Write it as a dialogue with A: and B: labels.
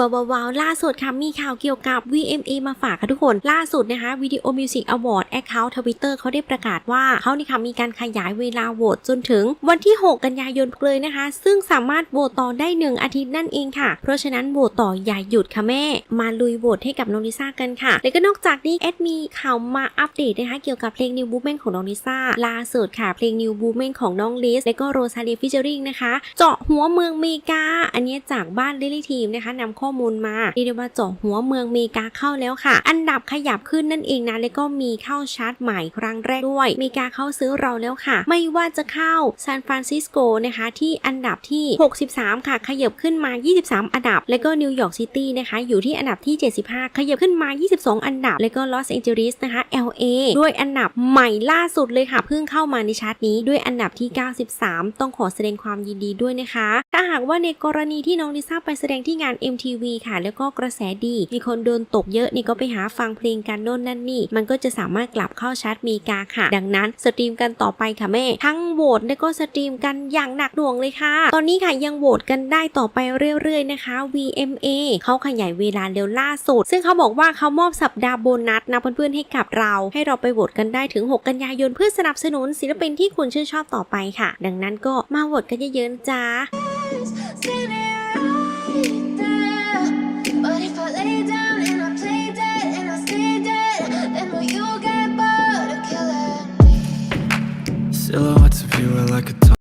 A: ว้าวว้าวล่าสุดค่ะมีข่าวเกี่ยวกับ VMA มาฝากค่ะทุกคน ล่าสุดนะคะวิดีโอมิวสิกอวอร์ดแอคเคาท์ทวิตเตอร์เขาได้ประกาศว่าเขานี่ค่ะมีการขยายเวลาโหวตจนถึงวันที่ 6 กันยายนเลยนะคะ ซึ่งสามารถโหวตต่อได้ 1 อาทิตย์นั่นเองค่ะ เพราะฉะนั้นโหวตต่ออย่าหยุดค่ะแม่ มาลุยโหวตให้กับน้องลิซ่ากันค่ะ และก็นอกจากนี้แอดมีข่าวมาอัปเดตนะคะเกี่ยวกับเพลง New Movement ของน้องลิซ่าล่าสุดค่ะเพลง New Movement ของน้องลิสและก็โรซาเลียฟิชเจอริงนะคะ เจาะหัวเมืองเมกาอันนี้จากบ้านเดลี่ทีมนะคะนำข้อมูลมาเรียกได้ว่าเจาะหัวเมืองเมกาเข้าแล้วค่ะ อันดับขยับขึ้นนั่นเองนะแล้วก็มีเข้าชาร์ตใหม่ครั้งแรกด้วยเมกาเข้าซื้อเราแล้วค่ะ ไม่ว่าจะเข้าซานฟรานซิสโกนะคะที่อันดับที่ 63 ค่ะ ขยับขึ้นมา 23 อันดับ แล้วก็นิวยอร์กซิตี้นะคะอยู่ที่อันดับที่ 75 ขยับขึ้นมา 22 อันดับ แล้วก็ลอสแองเจลิสนะคะ LA ด้วยอันดับใหม่ล่าสุดเลยค่ะเพิ่งเข้ามาในชาร์ตนี้ด้วยอันดับที่ 93 ต้องขอแสดงความยินดีด้วยนะคะ ถ้าหากว่าในกรณีที่น้องลิซ่าไปแสดงที่งาน MTV ค่ะ แล้วก็กระแสดี มีคนโดนตกเยอะนี่ก็ไปหาฟังเพลงกันโน่นนั่นนี่ มันก็จะสามารถกลับเข้าชาร์ตเมกาค่ะ ดังนั้นสตรีมกันต่อไปค่ะแม่ ทั้งโหวตและก็สตรีมกันอย่างหนักหน่วงเลยค่ะ ตอนนี้ค่ะยังโหวตกันได้ต่อไปเรื่อยๆนะคะ VMA เขาขยายเวลาเร็วล่าสุด ซึ่งเขาบอกว่าเขามอบสัปดาห์โบนัสนะเพื่อนๆให้กับเรา ให้เราไปโหวตกันได้ถึง 6 กันยายนเพื่อสนับสนุนศิลปินที่คุณชื่นชอบต่อไปค่ะ ดังนั้นก็มาโหวตกันเยอะๆนจ๊ะ
B: Sitting lay down and I play dead and I stay dead. Then will you get bored of killing me?
C: Silhouettes of you are like a